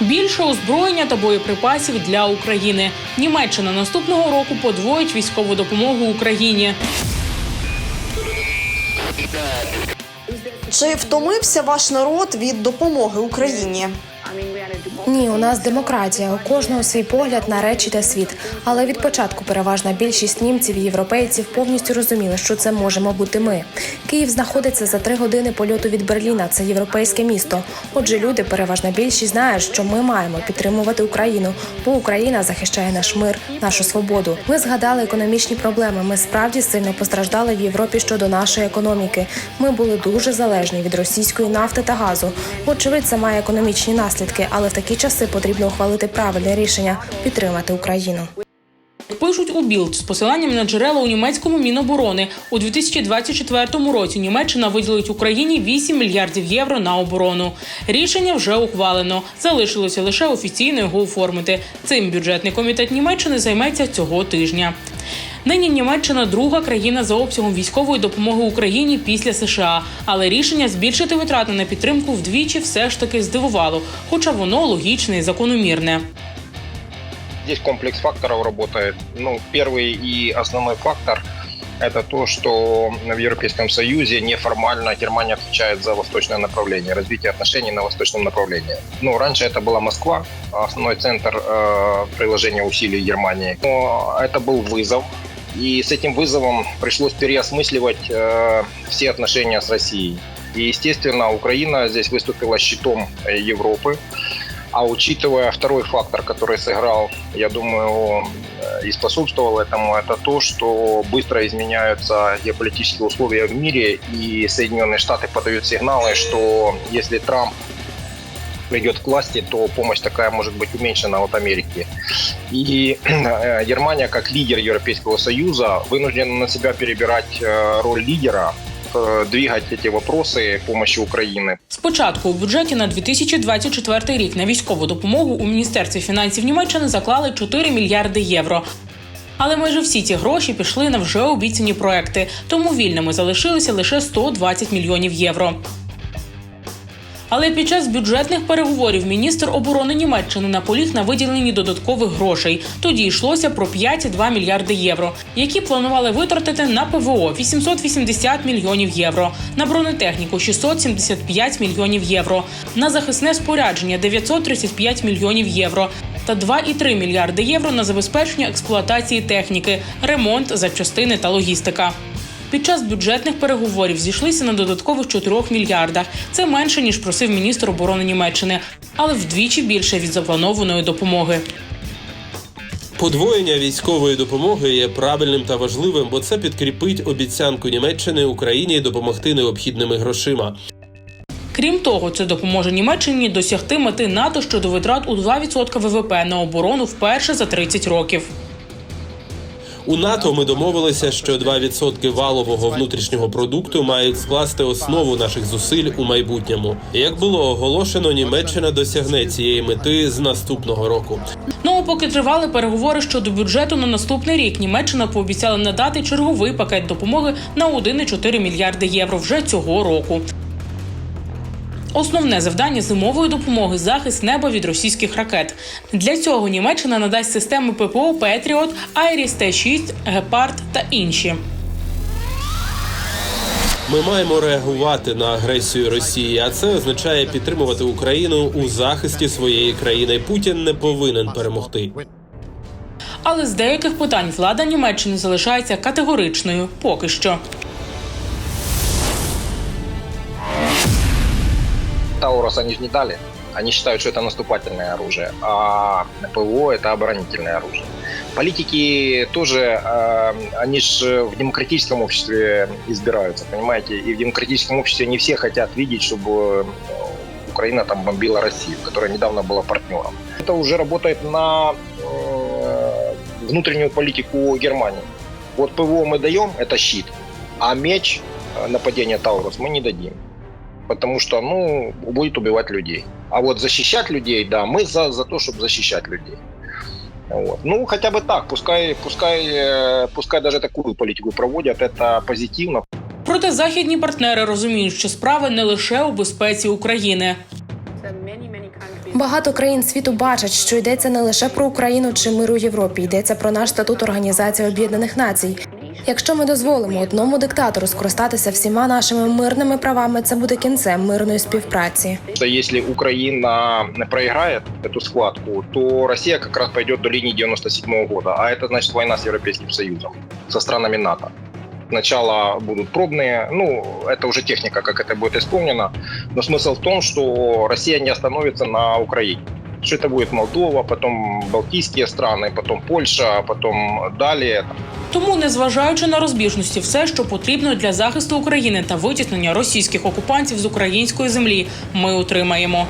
Більше озброєння та боєприпасів для України. Німеччина наступного року подвоїть військову допомогу Україні. Чи втомився ваш народ від допомоги Україні? Ні, у нас демократія. У кожного свій погляд на речі та світ. Але від початку переважна більшість німців і європейців повністю розуміли, що це можемо бути ми. Київ знаходиться за три години польоту від Берліна. Це європейське місто. Отже, люди, переважна більшість знають, що ми маємо підтримувати Україну, бо Україна захищає наш мир, нашу свободу. Ми згадали економічні проблеми. Ми справді сильно постраждали в Європі щодо нашої економіки. Ми були дуже залежні від російської нафти та газу. Очевидь, це має економічні наслідки, але в такі часи потрібно ухвалити правильне рішення підтримати Україну. Пишуть у Білд з посиланням на джерела у німецькому міноборони у 2024 році Німеччина виділить Україні 8 мільярдів євро на оборону. Рішення вже ухвалено. Залишилося лише офіційно його оформити. Цим бюджетний комітет Німеччини займеться цього тижня. Нині Німеччина друга країна за обсягом військової допомоги Україні після США, але рішення збільшити витрати на підтримку вдвічі все ж таки здивувало, хоча воно логічне і закономірне. Здесь комплекс факторов работает. Ну, первый и основной фактор – это то, что в Европейском Союзе неформально Германия отвечает за восточное направление, развитие отношений на восточном направлении. Ну, раньше это была Москва, основной центр э, приложения усилий Германии. Но это был вызов, и с этим вызовом пришлось переосмысливать э, все отношения с Россией. И, естественно, Украина здесь выступила щитом э, Европы. А учитывая второй фактор, который сыграл, я думаю, э, и способствовал этому, это то, что быстро изменяются геополитические условия в мире, и Соединенные Штаты подают сигналы, что если Трамп придет к власти, то помощь такая может быть уменьшена от Америки. И э, Германия, как лидер Европейского Союза, вынуждена на себя перебирать э, роль лидера, э, двигать эти вопросы помощи Украины. Спочатку у бюджеті на 2024 рік на військову допомогу у міністерстві фінансів Німеччини заклали 4 мільярди євро. Але майже всі ці гроші пішли на вже обіцяні проекти, тому вільними залишилися лише 120 мільйонів євро. Але під час бюджетних переговорів міністр оборони Німеччини наполіг на виділенні додаткових грошей. Тоді йшлося про 5,2 мільярди євро, які планували витратити на ПВО 880 мільйонів євро, на бронетехніку 675 мільйонів євро, на захисне спорядження 935 мільйонів євро та 2,3 мільярди євро на забезпечення експлуатації техніки, ремонт, запчастини та логістика. Під час бюджетних переговорів зійшлися на додаткових 4 мільярдах. Це менше ніж просив міністр оборони Німеччини, але вдвічі більше від запланованої допомоги. Подвоєння військової допомоги є правильним та важливим, бо це підкріпить обіцянку Німеччини Україні допомогти необхідними грошима. Крім того, це допоможе Німеччині досягти мети НАТО щодо витрат у 2% ВВП на оборону вперше за 30 років. У НАТО ми домовилися, що 2% валового внутрішнього продукту мають скласти основу наших зусиль у майбутньому. Як було оголошено, Німеччина досягне цієї мети з наступного року. Ну поки тривали переговори щодо бюджету на наступний рік, Німеччина пообіцяла надати черговий пакет допомоги на 1,4 мільярди євро вже цього року. Основне завдання зимової допомоги захист неба від російських ракет. Для цього Німеччина надасть системи ППО Петріот, Айріс Т-6, Гепард та інші. Ми маємо реагувати на агресію Росії, а це означає підтримувати Україну у захисті своєї країни. Путін не повинен перемогти. Але з деяких питань влада Німеччини залишається категоричною поки що. Таурус они же не дали. Они считают, что это наступательное оружие, а ПВО это оборонительное оружие. Политики тоже, э, они же в демократическом обществе избираются, понимаете? И в демократическом обществе не все хотят видеть, чтобы э, Украина там бомбила Россию, которая недавно была партнером. Это уже работает на э, внутреннюю политику Германии. Вот ПВО мы даем, это щит, а меч нападения Таурус мы не дадим потому что, ну, будет убивать людей. А вот защищать людей, да, мы за, за то, чтобы защищать людей. Вот. Ну, хотя бы так, пускай, пускай, э, пускай даже такую политику проводят, это позитивно. Проте західні партнери розуміють, що справа не лише у безпеці України. Багато країн світу бачать, що йдеться не лише про Україну чи мир у Європі, йдеться про наш статут Організації Об'єднаних Націй. Якщо ми дозволимо одному диктатору скористатися всіма нашими мирними правами, це буде кінцем мирної співпраці. Что если Украина проиграет эту схватку, то Россия как раз пойдет до линии 97 года, а это значит война с Европейским Союзом, со странами НАТО. Сначала будут пробные, ну, это уже техника, как это будет исполнено, но смысл в том, что Россия не остановится на Украине. Что это будет Молдова, потом Балтийские страны, потом Польша, потом далее. Тому, незважаючи на розбіжності, все, що потрібно для захисту України та витіснення російських окупантів з української землі, ми отримаємо.